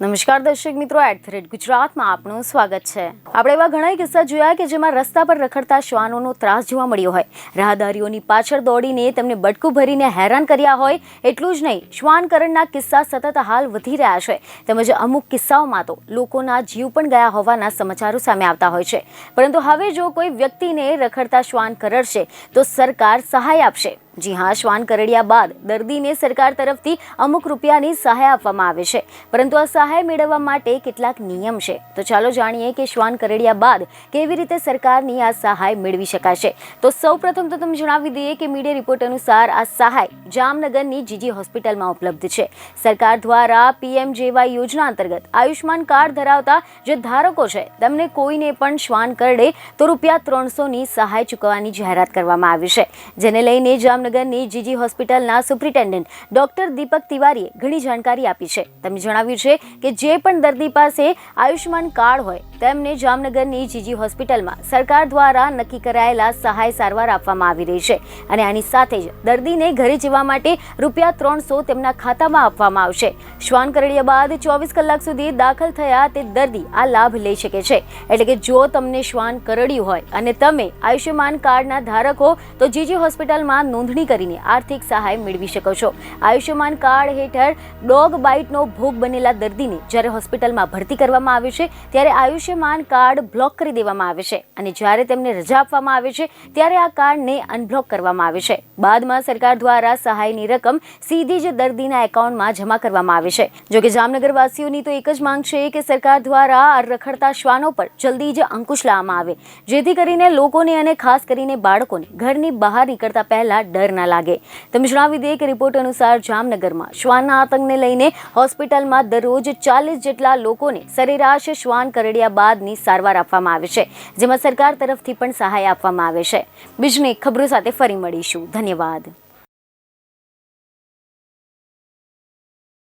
નમસ્કાર દર્શક મિત્રો એટ ધ રેટ ગુજરાતમાં આપનું સ્વાગત છે. આપણે એવા ઘણા કિસ્સા જોયા કે જેમાં રસ્તા પર રખડતા શ્વાનોનો ત્રાસ જોવા મળ્યો હોય. રાહદારીઓની પાછળ દોડીને તેમને બટકું ભરીને હેરાન કર્યા હોય, એટલું જ નહીં, શ્વાનકરણના કિસ્સા સતત હાલ વધી રહ્યા છે. તેમજ અમુક કિસ્સાઓમાં તો લોકોના જીવ પણ ગયા હોવાના સમાચારો સામે આવતા હોય છે. પરંતુ હવે જો કોઈ વ્યક્તિને રખડતા શ્વાન કરડશે, તો સરકાર સહાય આપશે. જી હા, શ્વાન કરડ્યા બાદ દર્દીને સરકાર તરફથી અમુક રૂપિયાની સહાય આપવામાં આવે છે. પરંતુ આ સહાય મેળવવા માટે કેટલાક નિયમ છે. તો ચાલો જાણીએ કે શ્વાન કરડ્યા બાદ કેવી રીતે સરકારની આ સહાય મેળવી શકાશે. તો સૌપ્રથમ તો તમે જણાવી દઈએ કે મીડિયા રિપોર્ટ અનુસાર આ સહાય જામનગરની જીજી હોસ્પિટલમાં ઉપલબ્ધ છે. સરકાર દ્વારા પીએમ જેવાય યોજના અંતર્ગત આયુષ્માન કાર્ડ ધરાવતા જે ધારકો છે, તેમને કોઈને પણ શ્વાન કરડે તો રૂપિયા ત્રણસોની સહાય ચૂકવવાની જાહેરાત કરવામાં આવી છે. જેને લઈને જામનગરની જીજી હોસ્પિટલના સુપ્રિન્ટેન્ડન્ટ ડોક્ટર દીપક તિવારીએ ઘણી જાણકારી આપી છે. તેમણે જણાવ્યું છે કે જે પણ દર્દી પાસે આયુષ્યમાન કાર્ડ હોય, તેમને જામનગરની જીજી હોસ્પિટલમાં સરકાર દ્વારા નક્કી કરાયેલા સહાય સારવાર આપવામાં આવી રહી છે અને આની સાથે જ દર્દીને ઘરે જવા માટે રૂપિયા ત્રણસો તેમના ખાતામાં આપવામાં આવશે. શ્વાન કરડ્યા બાદ ચોવીસ કલાક સુધી દાખલ થયા તે દર્દી આ લાભ લઈ શકે છે. એટલે કે જો તમને શ્વાન કરડ્યું હોય અને તમે આયુષ્યમાન કાર્ડના ધારક હો તો જીજી હોસ્પિટલમાં નોંધણી કરીને આર્થિક સહાય મેળવી શકો છો. આયુષ્યમાન કાર્ડ હેઠળ ડોગ બાઇટનો ભોગ બનેલા દર્દીને જ્યારે હોસ્પિટલમાં ભરતી કરવામાં આવે છે, ત્યારે આયુષ્યમાન કાર્ડ બ્લોક કરી દેવામાં આવે છે અને જ્યારે તેમને રજા આપવામાં આવે છે, ત્યારે આ કાર્ડને અનબ્લોક કરવામાં આવે છે. બાદમાં સરકાર દ્વારા સહાયની રકમ સીધી જ દર્દીના એકાઉન્ટમાં જમા કરવામાં આવે છે. જોકે જામનગર વાસીઓની તો એક જ માંગ છે કે સરકાર દ્વારા રખડતા શ્વાનો પર જલ્દી જ અંકુશ લાવવામાં આવે. જેથી કરીને લોકોને અને ખાસ કરીને બાળકોને ઘરની બહાર નીકળતા પહેલા ડર ના લાગે. તમે જણાવી દઈએ કે રિપોર્ટ અનુસાર જામનગરમાં શ્વાનના આતંકને લઈને હોસ્પિટલમાં દરરોજ ચાલીસ જેટલા લોકોને સરેરાશ શ્વાન કરડ્યા બાદની સારવાર આપવામાં આવે છે, જેમાં સરકાર તરફથી પણ સહાય આપવામાં આવે છે. બીજને ખબરો સાથે ફરી મળીશું. ધન્યવાદ.